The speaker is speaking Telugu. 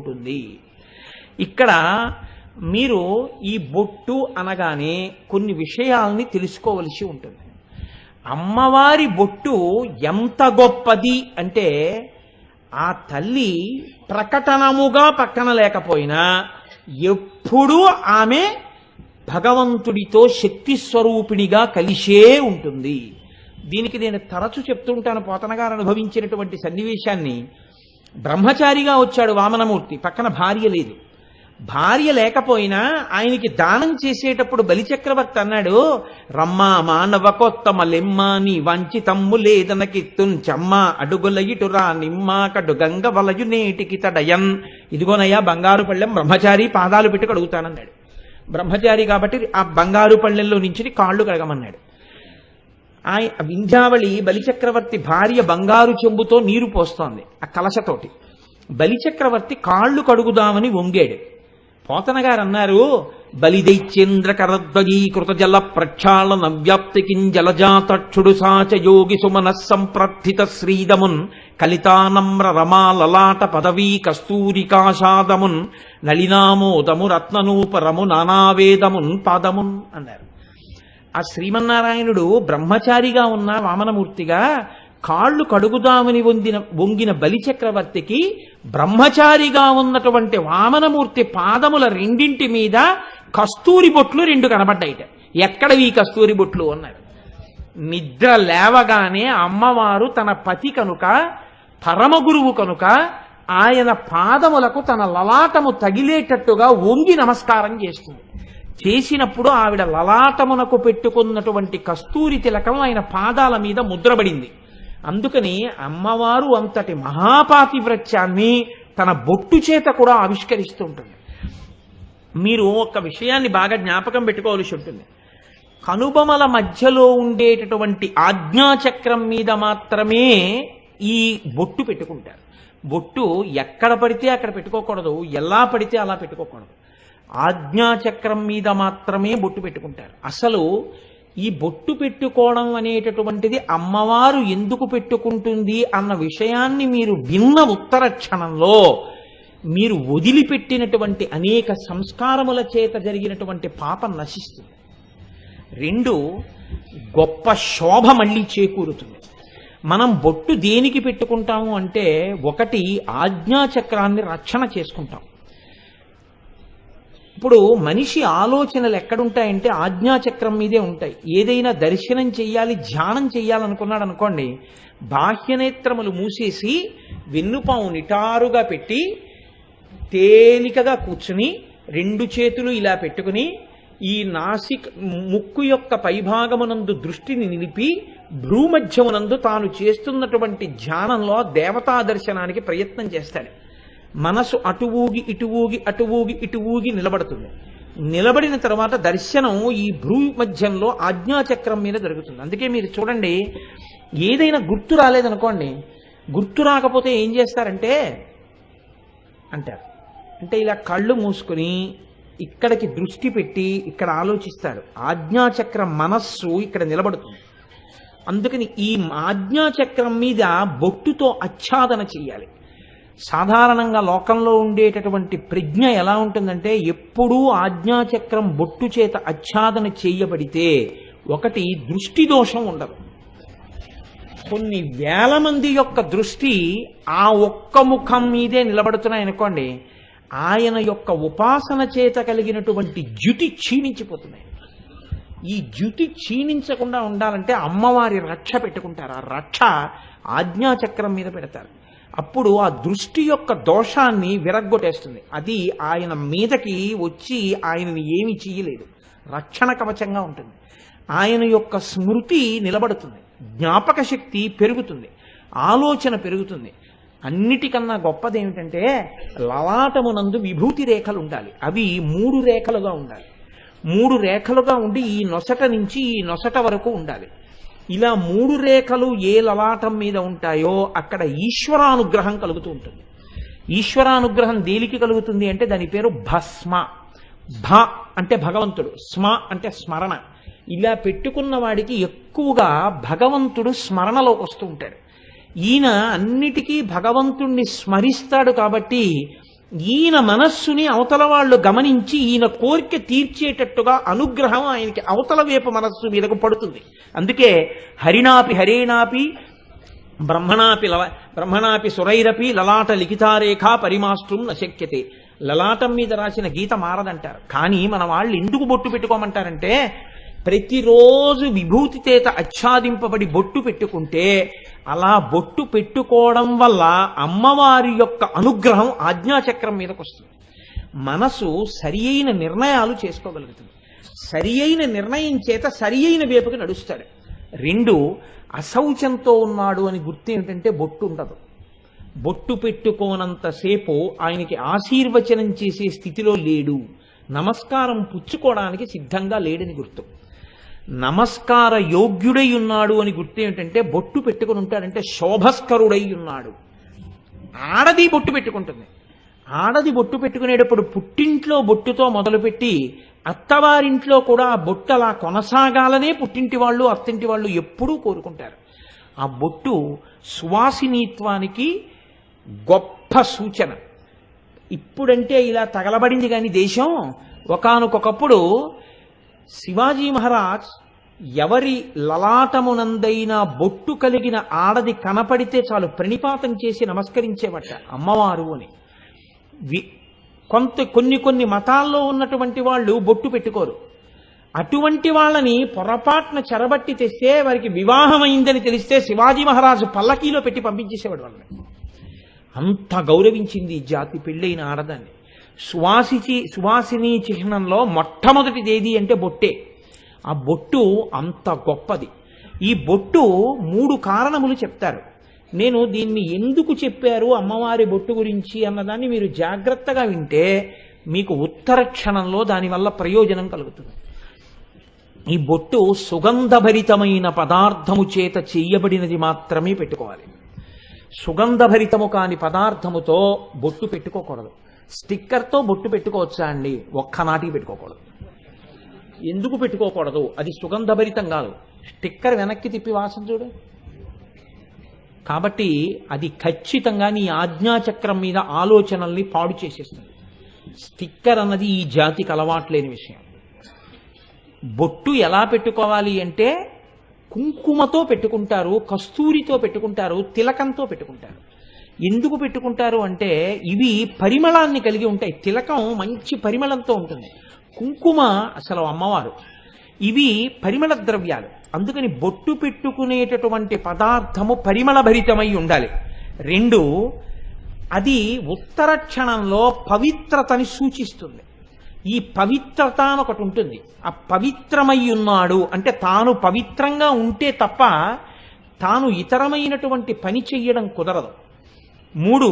ఉంటుంది. ఇక్కడ మీరు ఈ బొట్టు అనగానే కొన్ని విషయాల్ని తెలుసుకోవలసి ఉంటుంది. అమ్మవారి బొట్టు ఎంత గొప్పది అంటే ఆ తల్లి ప్రకటనముగా పక్కన లేకపోయినా ఎప్పుడూ ఆమె భగవంతుడితో శక్తి స్వరూపిణిగా కలిసే ఉంటుంది. దీనికి నేను తరచు చెప్తుంటాను పోతనగారు అనుభవించినటువంటి సన్నివేశాన్ని. బ్రహ్మచారిగా వచ్చాడు వామనమూర్తి. పక్కన భార్య లేదు. భార్య లేకపోయినా ఆయనకి దానం చేసేటప్పుడు బలిచక్రవర్తి అన్నాడు రమ్మా మానవ కొత్తమ వంచి తమ్ము లేదనకిత్తున్ చెమ్మ అడుగుల ఇటురా నిమ్మ కడు గంగ వలయు నేటికి తడయన్. ఇదిగోనయ్యా బంగారు పళ్ళెం బ్రహ్మచారి పాదాలు పెట్టి కడుగుతానన్నాడు బ్రహ్మచారి కాబట్టి ఆ బంగారు పళ్ళెంలో నుంచి కాళ్ళు కడగమన్నాడు. ఆయ వింధ్యావళి బలిచక్రవర్తి భార్య బంగారు చెంబుతో నీరు పోస్తోంది ఆ కలశతోటి. బలిచక్రవర్తి కాళ్ళు కడుగుదామని వంగాడు. పోతనగారు అన్నారు బలిదైత్యేంద్ర కరధ్వజీకృత జల ప్రక్షాళ వ్యాప్తికిం జలజాతక్షుడు సాచ యోగి సుమన సంప్రర్థిత శ్రీదమున్ కలితానమ్ర రమా లలాట పదవీ కస్తూరికాషాదమున్ నళినామోదము రత్ననూపరము నానావేదమున్ పాదమున్ అన్నారు. ఆ శ్రీమన్నారాయణుడు బ్రహ్మచారిగా ఉన్న వామనమూర్తిగా కాళ్ళు కడుగుదామని వందిన వంగిన బలిచక్రవర్తికి బ్రహ్మచారిగా ఉన్నటువంటి వామనమూర్తి పాదముల రెండింటి మీద కస్తూరి బొట్లు రెండు కనబడ్డాయిట. ఎక్కడవి ఈ కస్తూరి బొట్లు అన్నాడు. నిద్ర లేవగానే అమ్మవారు తన పతి కనుక పరమగురువు కనుక ఆయన పాదములకు తన లలాటము తగిలేటట్టుగా వంగి నమస్కారం చేస్తుంది. చేసినప్పుడు ఆవిడ లలాటమునకు పెట్టుకున్నటువంటి కస్తూరి తిలకం ఆయన పాదాల మీద ముద్రబడింది. అందుకని అమ్మవారు అంతటి మహాపాతివ్రత్యాన్ని తన బొట్టు చేత కూడా ఆవిష్కరిస్తూ ఉంటుంది. మీరు ఒక విషయాన్ని బాగా జ్ఞాపకం పెట్టుకోవాల్సి ఉంటుంది. కనుబొమల మధ్యలో ఉండేటటువంటి ఆజ్ఞాచక్రం మీద మాత్రమే ఈ బొట్టు పెట్టుకుంటారు. బొట్టు ఎక్కడ పడితే అక్కడ పెట్టుకోకూడదు ఎలా పడితే అలా పెట్టుకోకూడదు. ఆజ్ఞాచక్రం మీద మాత్రమే బొట్టు పెట్టుకుంటారు. అసలు ఈ బొట్టు పెట్టుకోవడం అనేటటువంటిది అమ్మవారు ఎందుకు పెట్టుకుంటుంది అన్న విషయాన్ని మీరు విన్న ఉత్తర క్షణంలో మీరు వదిలిపెట్టినటువంటి అనేక సంస్కారముల చేత జరిగినటువంటి పాపం నశిస్తుంది. రెండు గొప్ప శోభ మళ్ళీ చేకూరుతుంది. మనం బొట్టు దేనికి పెట్టుకుంటాము అంటే ఒకటి ఆజ్ఞాచక్రాన్ని రక్షణ చేసుకుంటాం. ఇప్పుడు మనిషి ఆలోచనలు ఎక్కడుంటాయంటే ఆజ్ఞాచక్రం మీదే ఉంటాయి. ఏదైనా దర్శనం చెయ్యాలి ధ్యానం చెయ్యాలనుకున్నాడు అనుకోండి బాహ్యనేత్రములు మూసేసి వెన్నుపాము నిటారుగా పెట్టి తేలికగా కూర్చుని రెండు చేతులు ఇలా పెట్టుకుని ఈ నాసిక్ ముక్కు యొక్క పైభాగమునందు దృష్టిని నిలిపి భ్రూమధ్యమునందు తాను చేస్తున్నటువంటి ధ్యానంలో దేవతా దర్శనానికి ప్రయత్నం చేస్తాడు. మనసు అటు ఊగి ఇటు ఊగి అటు ఊగి ఇటు ఊగి నిలబడుతుంది. నిలబడిన తర్వాత దర్శనం ఈ భ్రూ మధ్యంలో ఆజ్ఞాచక్రం మీద జరుగుతుంది. అందుకే మీరు చూడండి ఏదైనా గుర్తు రాలేదనుకోండి గుర్తు రాకపోతే ఏం చేస్తారంటే అంటారు. అంటే ఇలా కళ్ళు మూసుకుని ఇక్కడికి దృష్టి పెట్టి ఇక్కడ ఆలోచిస్తారు. ఆజ్ఞాచక్రం మనస్సు ఇక్కడ నిలబడుతుంది. అందుకని ఈ ఆజ్ఞాచక్రం మీద బొట్టుతో ఆచ్ఛాదన చేయాలి సాధారణంగా లోకంలో ఉండేటటువంటి ప్రజ్ఞ ఎలా ఉంటుందంటే ఎప్పుడూ ఆజ్ఞాచక్రం బొట్టు చేత ఆచ్ఛాదన చేయబడితే ఒకటి దృష్టి దోషం ఉండదు. కొన్ని వేల మంది యొక్క దృష్టి ఆ ఒక్క ముఖం మీదే నిలబడుతున్నాయనుకోండి ఆయన యొక్క ఉపాసన చేత కలిగినటువంటి జ్యుతి క్షీణించిపోతున్నాయి. ఈ జ్యుతి క్షీణించకుండా ఉండాలంటే అమ్మవారి రక్ష పెట్టుకుంటారు. ఆ రక్ష ఆజ్ఞాచక్రం మీద పెడతారు. అప్పుడు ఆ దృష్టి యొక్క దోషాన్ని విరగ్గొట్టేస్తుంది. అది ఆయన మీదకి వచ్చి ఆయనని ఏమి చేయలేదు రక్షణ కవచంగా ఉంటుంది. ఆయన యొక్క స్మృతి నిలబడుతుంది. జ్ఞాపక శక్తి పెరుగుతుంది. ఆలోచన పెరుగుతుంది. అన్నిటికన్నా గొప్పది ఏమిటంటే లలాటమునందు విభూతి రేఖలు ఉండాలి. అవి మూడు రేఖలుగా ఉండాలి. మూడు రేఖలుగా ఉండి ఈ నొసట నుంచి ఈ నొసట వరకు ఉండాలి. ఇలా మూడు రేఖలు ఏ లలాటం మీద ఉంటాయో అక్కడ ఈశ్వరానుగ్రహం కలుగుతూ ఉంటుంది. ఈశ్వరానుగ్రహం దేనికి కలుగుతుంది అంటే దాని పేరు భస్మ. భ అంటే భగవంతుడు స్మ అంటే స్మరణ. ఇలా పెట్టుకున్న వాడికి ఎక్కువగా భగవంతుడు స్మరణలోకి వస్తూ ఉంటాడు. ఈయన అన్నిటికీ భగవంతుణ్ణి స్మరిస్తాడు కాబట్టి ఈయన మనస్సుని అవతల వాళ్ళు గమనించి ఈయన కోరిక తీర్చేటట్టుగా అనుగ్రహం ఆయనకి అవతల వైపు మనస్సు మీదకు పడుతుంది. అందుకే హరినాపి హరేనాపి బ్రహ్మణాపి లల బ్రహ్మణాపి సురైరపి లలాట లిఖితారేఖ పరిమాష్ట్రం నశక్యతే. లలాటం మీద రాసిన గీత మారదంటారు. కానీ మన వాళ్ళు ఎందుకు బొట్టు పెట్టుకోమంటారంటే ప్రతిరోజు విభూతి చేత ఆచ్ఛాదింపబడి బొట్టు పెట్టుకుంటే అలా బొట్టు పెట్టుకోవడం వల్ల అమ్మవారి యొక్క అనుగ్రహం ఆజ్ఞాచక్రం మీదకి వస్తుంది. మనసు సరి అయిన నిర్ణయాలు చేసుకోగలుగుతుంది. సరి అయిన నిర్ణయం చేత సరి అయిన వైపుకి నడుస్తాడు. రెండు అశౌచంతో ఉన్నాడు అని గుర్తు ఏమిటంటే బొట్టు ఉండదు. బొట్టు పెట్టుకోనంతసేపు ఆయనకి ఆశీర్వచనం చేసే స్థితిలో లేడు. నమస్కారం పుచ్చుకోవడానికి సిద్ధంగా లేడని గుర్తు. నమస్కార యోగ్యుడై ఉన్నాడు అని గుర్తు ఏమిటంటే బొట్టు పెట్టుకుని ఉంటాడంటే శోభస్కరుడై ఉన్నాడు ఆడది బొట్టు పెట్టుకుంటుంది. ఆడది బొట్టు పెట్టుకునేటప్పుడు పుట్టింట్లో బొట్టుతో మొదలుపెట్టి అత్తవారింట్లో కూడా ఆ బొట్టు అలా కొనసాగాలనే పుట్టింటి వాళ్ళు అత్తింటి వాళ్ళు ఎప్పుడూ కోరుకుంటారు. ఆ బొట్టు సువాసినీత్వానికి గొప్ప సూచన. ఇప్పుడంటే ఇలా తగలబడింది కానీ దేశం. ఒకనకొకప్పుడు శివాజీ మహారాజ్ ఎవరి లలాటమునందైన బొట్టు కలిగిన ఆడది కనపడితే చాలు ప్రణిపాతం చేసి నమస్కరించేవట అమ్మవారు అని. వి- కొంత కొన్ని కొన్ని మతాల్లో ఉన్నటువంటి వాళ్ళు బొట్టు పెట్టుకోరు. అటువంటి వాళ్ళని పొరపాటున చెరబట్టి తెస్తే వారికి వివాహమైందని తెలిస్తే శివాజీ మహారాజు పల్లకీలో పెట్టి పంపించేసేవాడు వాళ్ళని. అంత గౌరవించింది జాతి పెళ్ళైన ఆడదాన్ని. సువాసిచి సువాసిని చిహ్నంలో మొట్టమొదటిది ఏది అంటే బొట్టే. ఆ బొట్టు అంత గొప్పది. ఈ బొట్టు మూడు కారణములు చెప్తారు. నేను దీన్ని ఎందుకు చెప్పారు అమ్మవారి బొట్టు గురించి అన్నదాన్ని మీరు జాగ్రత్తగా వింటే మీకు ఉత్తర క్షణంలో దానివల్ల ప్రయోజనం కలుగుతుంది. ఈ బొట్టు సుగంధభరితమైన పదార్థము చేత చేయబడినది మాత్రమే పెట్టుకోవాలి. సుగంధభరితము కాని పదార్థముతో బొట్టు పెట్టుకోకూడదు. స్టిక్కర్తో బొట్టు పెట్టుకోవచ్చా అండి? ఒక్కనాటికి పెట్టుకోకూడదు. ఎందుకు పెట్టుకోకూడదు? అది సుగంధభరితం కాదు. స్టిక్కర్ వెనక్కి తిప్పి వాసన చూడు. కాబట్టి అది ఖచ్చితంగా నీ ఆజ్ఞాచక్రం మీద ఆలోచనల్ని పాడు చేసేస్తుంది. స్టిక్కర్ అన్నది ఈ జాతికి అలవాట్లేని విషయం. బొట్టు ఎలా పెట్టుకోవాలి అంటే కుంకుమతో పెట్టుకుంటారు కస్తూరితో పెట్టుకుంటారు తిలకంతో పెట్టుకుంటారు. ఎందుకు పెట్టుకుంటారు అంటే ఇవి పరిమళాన్ని కలిగి ఉంటాయి. తిలకం మంచి పరిమళంతో ఉంటుంది. కుంకుమ అసలు అమ్మవారు. ఇవి పరిమళ ద్రవ్యాలు. అందుకని బొట్టు పెట్టుకునేటటువంటి పదార్థము పరిమళభరితమై ఉండాలి. రెండు అది ఉత్తర క్షణంలో పవిత్రతని సూచిస్తుంది. ఈ పవిత్రత అని ఒకటి ఉంటుంది. ఆ పవిత్రమై ఉన్నాడు అంటే తాను పవిత్రంగా ఉంటే తప్ప తాను ఇతరమైనటువంటి పని చెయ్యడం కుదరదు. మూడు